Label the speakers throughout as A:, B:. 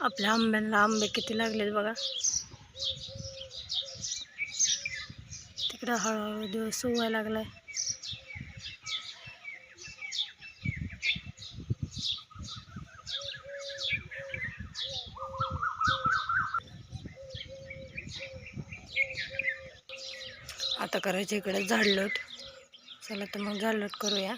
A: आपल्या आंब्यांना आंबे किती लागलेत बघा. तिकडं हळूहळू दिवस उगायला लागलाय. आता करायचं इकडे झाडलोट. चला तर मग झाडलोट करूया.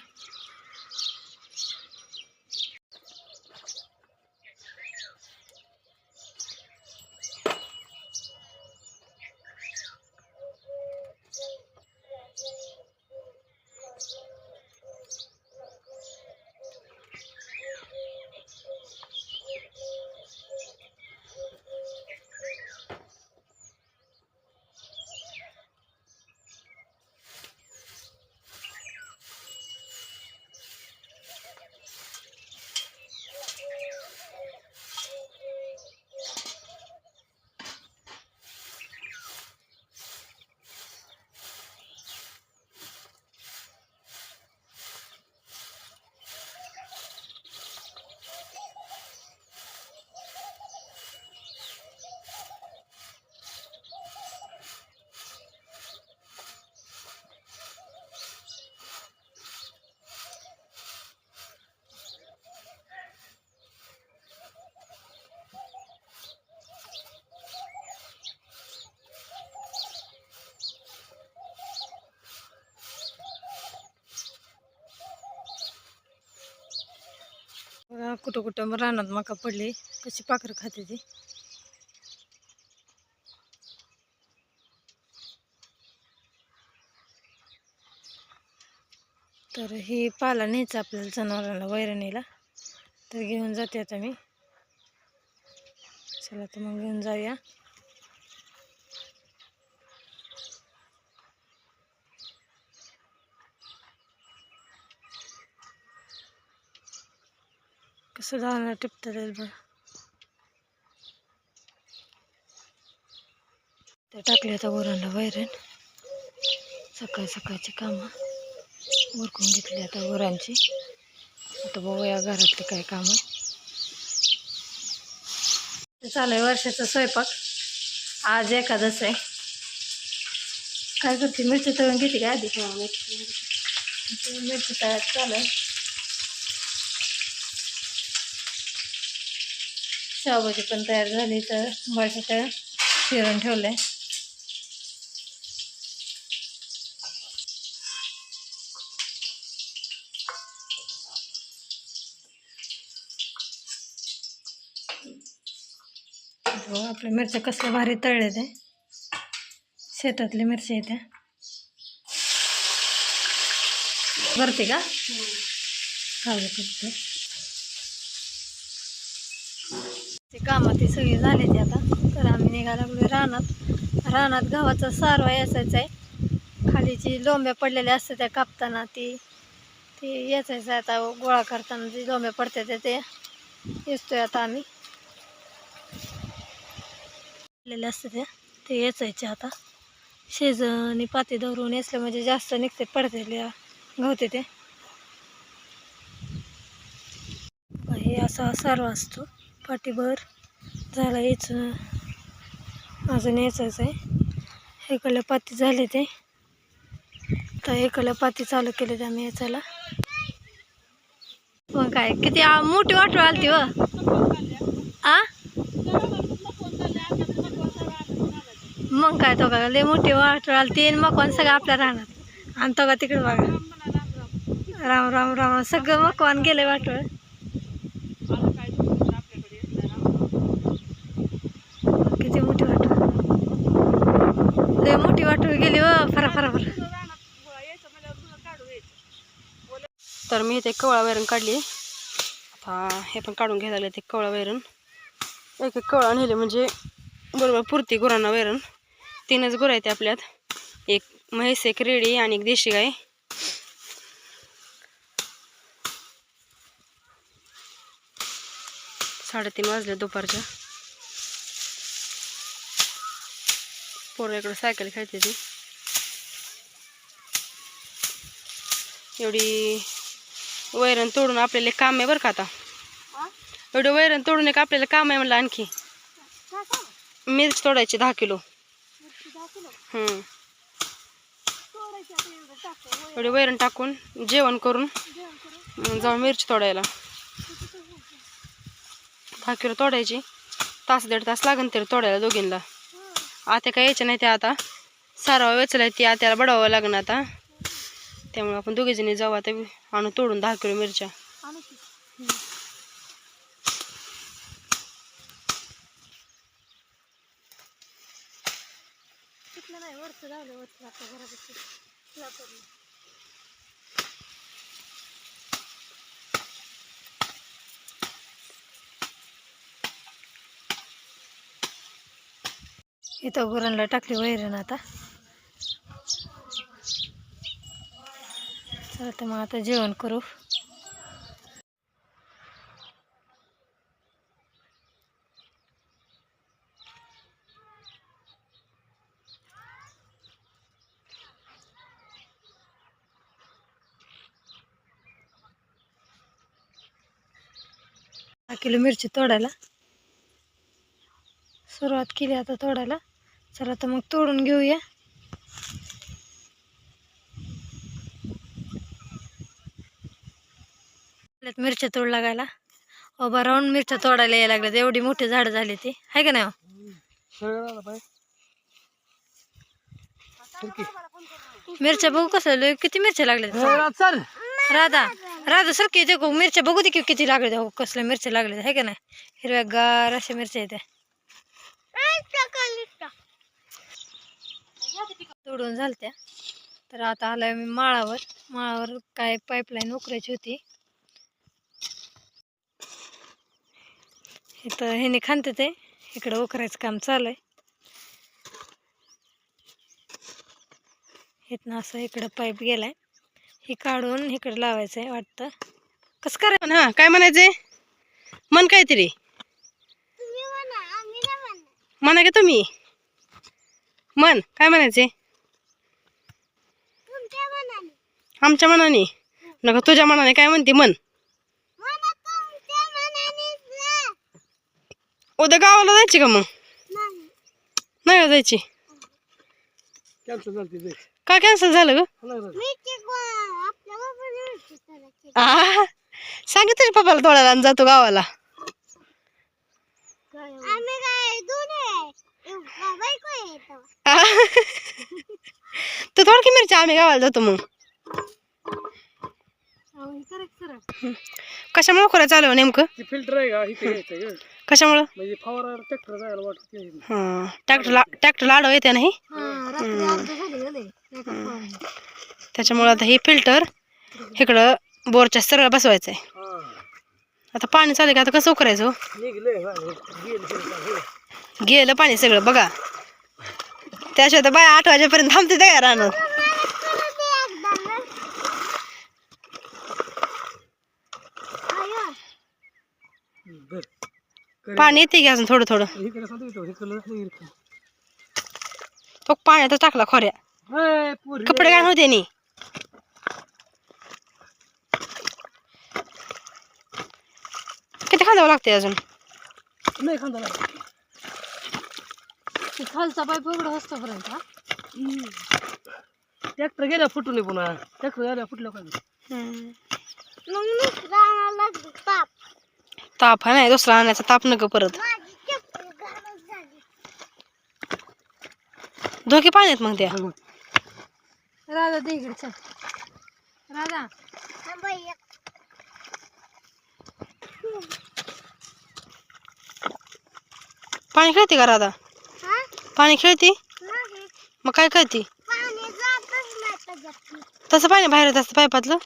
A: बघा कुठं कुठं रानात मका पडली कशी पाखरं खाते ती? तर ही पाला न्यायचा आपल्याला जनावरांना वैरणीला तर घेऊन जाते आता मी. चला तर मग घेऊन जाऊया. जाणार टिपतात बघ ते टाकले आता गुरांना वैरण सकाळ सकाळची कामं. उरकून घेतली आता गुरांची. आता बघूया घरातले काय कामं. ते चालू आहे वर्षाचा स्वयंपाक. आज एकादश आहे. काय करते? मिरची तळून घेते काय आधी? मिरची. तळ्यात चालू आहे. शावभाजी पण तयार झाली तर बटाटा शिरण ठेवलंय. हो आपल्या मिरच्या कसल्या भारी तळले ते शेतातली मिरच्या येते भरते का? खाऊ करते कामात ती सगळी झाली आता. तर आम्ही निघायला लागलो रानात. रानात गव्हाचा सारवा याचायचा आहे. खाली जी लोंब्या पडलेल्या असतात त्या कापताना ती ती याचायचं आता गोळा करताना जी लोंब्या पडतात ते येतोय आता आम्ही. पडलेल्या असतात त्या ते याचायचे आता. शेज आणि पाती धरून येसलं म्हणजे जास्त निघते पडतेल्या गवते ते. हे असा सारवा असतो. पाठीभर झाला यायचं. अजून यायचंच आहे. इकडल्या पाती झाले ते. तर इकडल्या पाती चालू केले ते आम्ही याचायला मग काय किती मोठी वाटू आलती व हो. आ? मग काय तो का लय मोठी वाटू आलती आणि मकवान सगळं आपल्या राहणार. आणि तो का तिकडे बघा. राम राम राम. सगळं मकवान गेले वाटोळ किती मोठी वाटू लय मोठी हो फरा फरा फरा. तर मी इथे कवळा वैरण काढली. आता हे पण काढून घ्यायला लागले ते कवळा वैरण. एक एक कवळा नेले म्हणजे बरोबर पुरती गुरांना वैरण. तीनच गुरं आहेत आपल्यात. एक म्हैस एक रेडी आणि एक देशी गाय. साडेतीन वाजले दुपारच्या पोरं इकडं सायकल खेळते ती. एवढी वैरण तोडून आपल्याला काम आहे बरं का आता.
B: एवढं वैरण तोडून एक आपल्याला काम आहे म्हणलं आणखी. मिरची तोडायची दहा किलो. हम्म. एवढे वैरण टाकून जेवण करून जाऊन मिरची तोडायला. दहा किलो तोडायची. तास दीड तास लागेल तरी तोडायला दोघींना. आता काय यायचं नाही ते आता. सारावा वेचलाय ती आत्याला बडवावं लागणार आता. त्यामुळे आपण दोघी जणी जाऊ आता आणू तोडून दहा किलो मिरच्या.
A: इथं गुरांना टाकली वैरण आता. चला तर मग आता जेवण करू. किलो मिरची तोडायला. सुरुवात केली आता तोडायला. चला तर मग तोडून घेऊया. लागल्यात मिरच्या तोड लागायला. उभा राहून मिरच्या तोडायला यायला लागल्यात. एवढी मोठी झाडं झाली ती. आहे का नाही हो? मिरच्या बघू कसं किती मिरच्या लागल्यात? राधा राधा सर किती मिरच्या बघू दे की किती लागले हो कसल्या मिरच्या लागल्या आहे का नाही? हिरव्या गार अशा मिरच्या आहेत तोडून झालत्या. तर आता आलोय मी माळावर. माळावर काय पाईपलाईन उकरायची होती. इथं ह्याने खांते ते. इकडं उकरायचं काम चालू आहे. इथनं असं इकडं पाईप गेलाय. हे काढून इकडं लावायचं आहे वाटतं. कसं करायचं?
B: पण हा काय म्हणायचंय? मन काहीतरी. म्हणा का तुम्ही. मन काय म्हणायचे आमच्या मनाने. नका तुझ्या मनाने काय म्हणते मन उद्या गावाला जायची का मग? नाही का जायची. का कॅन्सल झालं ग? सांगितलं पप्पाला तोडायला आणि जातो गावाला. तू थोडकी मिरची आम्ही गावाला जातो मग. कशामुळे खोऱ्या चालू आहे नेमकं?
C: फिल्टर आहे का? इथे घ्यायचं आहे.
B: कशामुळं?
C: म्हणजे फवारा ट्रॅक्टर जायला वाटत नाही.
B: हां ट्रॅक्टरला ट्रॅक्टरला आडव येते नाही त्याच्यामुळं आता हे फिल्टर इकडं बोरच्या सरळ बसवायचं आहे
C: हा.
B: आता पाणी चालू आहे का? आता कसं करायचं
C: निघलंय हा. गेलं का?
B: पाणी सगळं बघा. त्याशिवाय तर बाय आठ वाजेपर्यंत थांबते त्या राहणार
C: बर. करे.
B: पाणी येते की अजून थोडं थोडं. तो पाण्यातच टाकला खोऱ्या.
C: हाय, पोरी.
B: कपडे काय नव्हते नी. किती खांदावं लागते अजून?
C: नाही खांदा लागला.
A: खालचा पाईप उघडा असतो पर्यंत हा?
C: ट्रॅक्टर गेल्या फुटून पुन्हा. ट्रॅक्टर गेल्या फुटलं काय
B: ताप आहे नाही दुसरा आणायचा ताप नको परत. धोके पाण्यात मग त्या
A: राधा दे इकडे चल. राधा.
B: पाणी खेळते का राधा? पाणी खेळते? मग काय करते तसं पाणी बाहेर येत असतं पाईपातलं?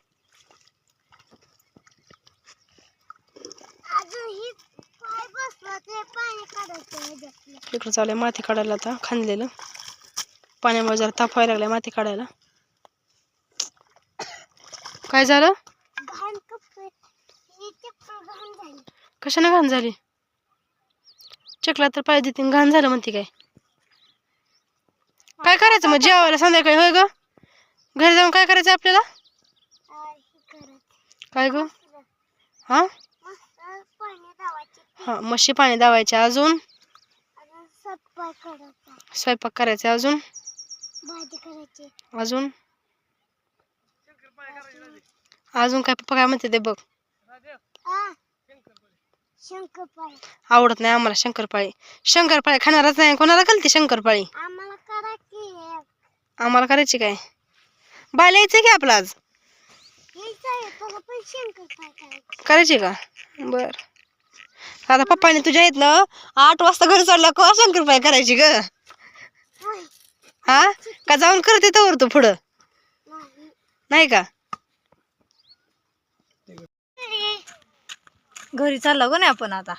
B: ट्रॅक्टर चालू आहे माती काढायला आता खांदलेलं. पाण्यामुळे जरा ताप व्हायला लागला माती काढायला. काय झालं? कशाने घाण झाली? चकला तर पाय देते घाण झालं म्हणते काय? काय करायचं मग? जेवायला संध्याकाळी होय ग? घरी जाऊन काय करायचं आपल्याला? काय ग? हा? हा मशी पाणी दावायचे अजून. स्वयंपाक करायचा. अजून?
D: भाजी करायची.
B: अजून? अजून? काय पप्पा काय म्हणते ते बघ.
D: शंकरपाळी
B: आवडत नाही आम्हाला शंकरपाळी शंकरपाळी खाणारच नाही. कोणाला कळते शंकरपाळी
D: आम्हाला करा की
B: आम्हाला करायची काय? बायला यायचं की आपलं आज?
D: तुला पण शंकरपाळी करायची.
B: करायची का? बर. आता पप्पाने तुझ्या आहेत ना आठ वाजता घरी सोडल्या का शंकरपाळी करायची ग? हा? का जाऊन करते तवर तू पुढं? नाही का?
D: घरी चाललो गो नाही आपण आता.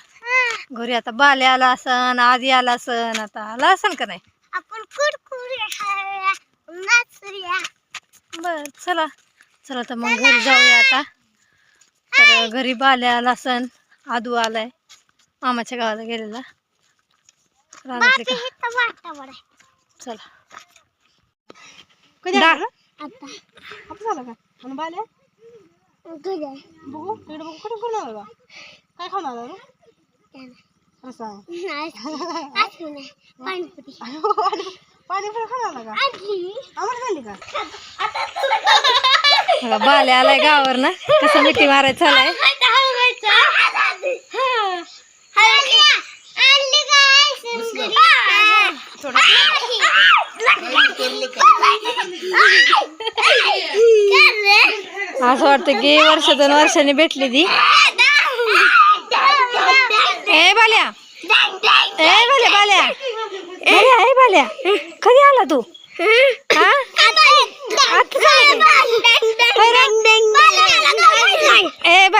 D: घरी आता बाले आला असन आधी आला असन आता आला असन का नाही? आपण बर चला. चला तर मग घरी जाऊया आता. तर घरी बाले आला असन. आदू आलाय. मामाच्या गावाला गेलेला. चला.
B: कधी
D: दा-
B: आला? आता. झालं का? आणि बाल्या बघू इकडे बघू. कुठे कोण आला काय खाऊन आला रे? रस्सा. पाणीपुरी. खाऊन आला का? आम्हाला झाली का?
D: बघा, बाले आलाय गावावर ना कसं मिठी मारायचं चालाय असं वाटतं की वर्ष दोन वर्षांनी भेटली ती. ए बाल्या. ए बाल्या बाल्या. बाल्या ए बाल्या. कधी आला तू? हा? आता झालं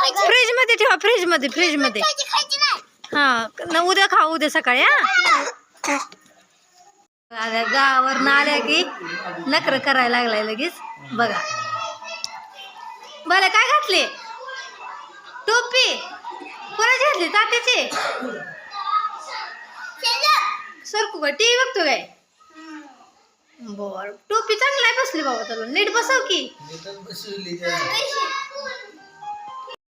D: फ्रीजमध्ये ठेवा फ्रीजमध्ये फ्रीजमध्ये. हा न उद्या खा उद्या सकाळी हा. गावावर आल्या की नकर करायला लागलाय लगेच. बघा. बरं काय घातले? टोपी. कोणाची घातली तात्याची. सरकू का? टीव्ही बघतो काय? बर. टोपी चांगला आहे बसली बाबा तुला नीट बसव की.